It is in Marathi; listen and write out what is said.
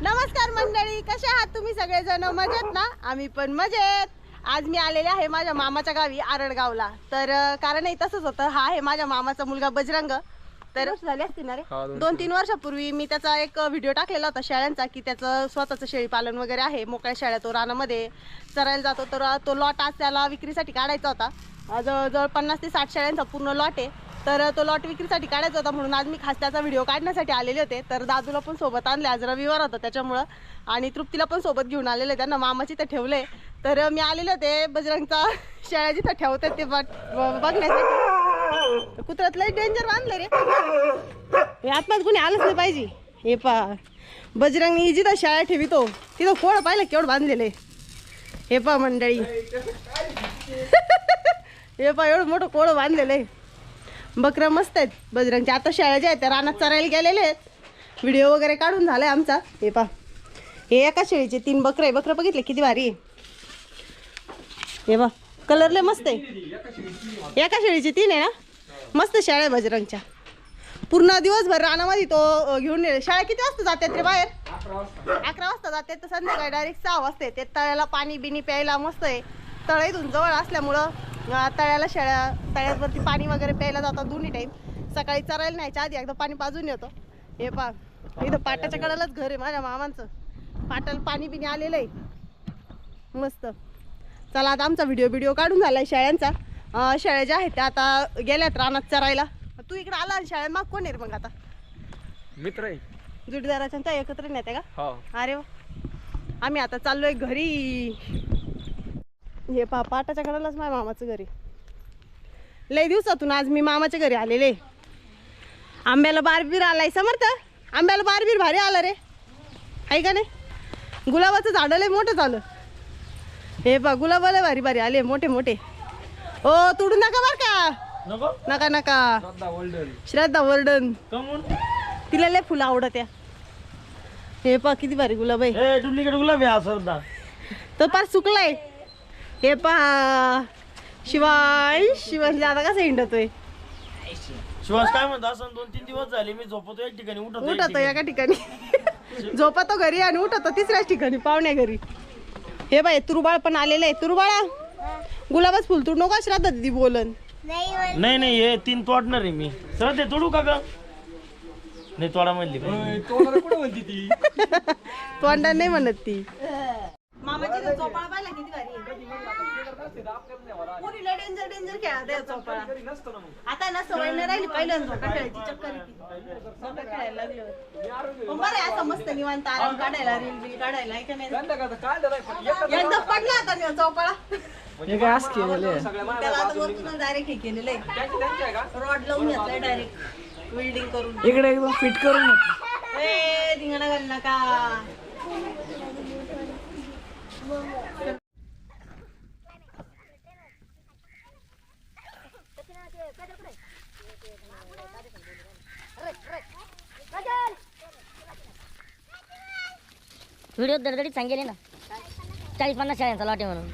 नमस्कार मंडळी कशा आहात तुम्ही सगळेजण? मजेत ना? आम्ही पण मजेत. आज मी आलेले आहे माझ्या मामाच्या गावी आरडगावला. तर अं, कारणही तसंच होतं. हा आहे माझ्या मामाचा मुलगा बजरंग. तर झाले असतील ना रे? हा, दोन- दोन तीन वर्षापूर्वी मी त्याचा एक व्हिडिओ टाकलेला होता शेळ्यांचा की त्याचं स्वतःचं शेळी पालन वगैरे आहे. मोकळ्या शेळ्या तो रानामध्ये चरायला जातो. तर तो लॉट आज त्याला विक्रीसाठी काढायचा होता. अं, जवळजवळ पन्नास ते साठ शेळ्यांचा पूर्ण लॉट आहे. तर तो लॉट विक्रीसाठी काढायचा होता म्हणून आज मी खास त्याचा व्हिडिओ काढण्यासाठी आलेले होते. तर दादूला पण सोबत आणले. आज रविवार होता त्याच्यामुळं. आणि तृप्तीला पण सोबत घेऊन आलेले त्यांना मामाची तर ठेवले. तर मी आलेले होते बजरंगचा. शेळ्या जिथं ठेवतात ते बघण्यासाठी. कुत्र्यात डेंजर बांधलं रे. हे आत्माच कुणी आलंच नाही पाहिजे. हे पा बजरंग जिथं शाळा ठेवितो तिथं कोळ पाहिलं केवढं बांधलेलं आहे. हे पा मंडळी. हे पा एवढं मोठं कोळ बांधलेलं आहे. बकरं मस्त आहेत बजरंगच्या आता शाळा ज्या आहेत त्या रानात चरायला गेलेले आहेत. व्हिडिओ वगैरे काढून झालाय आमचा. हे पा हे एका शेळीचे तीन बकरं आहे. बकरं बघितले किती भारी हे बा कलरले मस्त आहे. एका शेळीचे तीन आहे ना? मस्त शाळा आहे बजरंगच्या. पूर्ण दिवसभर रानामध्ये तो घेऊन येईल शाळा किती वाजता जातात रे बाहेर? अकरा वाजता जाते. तर संध्याकाळी डायरेक्ट सहा वाजता येते. तळ्याला पाणी बिनी प्यायला मस्त आहे. तळ इथून जवळ असल्यामुळं तळ्याला शेळ्या तळ्यावरती पाणी वगैरे प्यायला जातात दोन्ही टाईम सकाळी चरायला न्यायच्या आधी एकदा पाणी पाजून येतो. हे पा इथं पाटाच्या कडालाच घर आहे माझ्या मामांचं. पाटाला पाणी बिनी आलेलं आहे मस्त. चला आता आमचा व्हिडिओ व्हिडिओ काढून झालाय शेळ्यांचा. अं, शेळ्या ज्या आहेत त्या आता गेल्यात रानात चरायला. तू इकडे आला आणि शेळ्या मग कोण आहे मग आता? मित्र आहे. जुडीदाराच्या त्या एकत्र नेते का? हो. अरे आम्ही आता चाललोय घरी. हे पा पाटाच्या घरालाच माझ्या मामाचं घरी लय दिवसातून आज मी मामाच्या घरी आलेले. आंब्याला बारबीर आलाय समर्थ. आंब्याला बारबीर भारी आला रे. आहे का नाही? गुलाबाचं झाड लय मोठं झालं. हे पा गुलाबाला भारी भारी आले मोठे मोठे. ओ तोडू नका बर का? नको? नका श्रद्धा वर्डन तिला लय फुलं आवडत या हे पा किती भारी गुलाब आहे. डुप्लिकेट गुलाब आहे तो पार सुकलाय. हे पहा. शिवाय शिवाय आता कसं हिंडतोय? शिवास काय म्हणतो असं दोन तीन दिवस झाले मी झोपतो एक ठिकाणी उठतो एक उठतो ठिकाणी. एका ठिकाणी. झोपतो घरी आणि उठतो तिसऱ्याच ठिकाणी पाहुण्या घरी. हे बाई तुरुबाळ पण आलेलं आहे. तुरुबाळा गुलाबच फुल तू नको श्राद्धा दिदी बोलन. नाही नाही हे तीन तोडणार आहे मी. सर ते तोडू का ग? नाही तोडा म्हणली का? तोंडाला कुठं म्हणती ती? तोंडा नाही म्हणत ती. मामाची तर चोपाळा पाहिला किती भारी पुरीला डेंजर डेंजर खेळा चोपाळा. आता ना सवय नाही राहिली पहिलं झोका खेळायची चक्कर येते. झोका खेळायला पण बरं आहे असं मस्त निवांत आराम काढायला रील बिल काढायला आहे का नाही एकदा पडला आता नि- चौपाळा. त्याला आता वरतून डायरेक्ट हे केलेलं आहे. रॉड लावून घेतलाय डायरेक्ट वेल्डिंग करून. इकडे एकदम फिट करून ए धिंगाणा घाल नका. व्हिडिओ दर दरी सांगेल ना. चाळीस पन्नास शाळेचा लाटे म्हणून.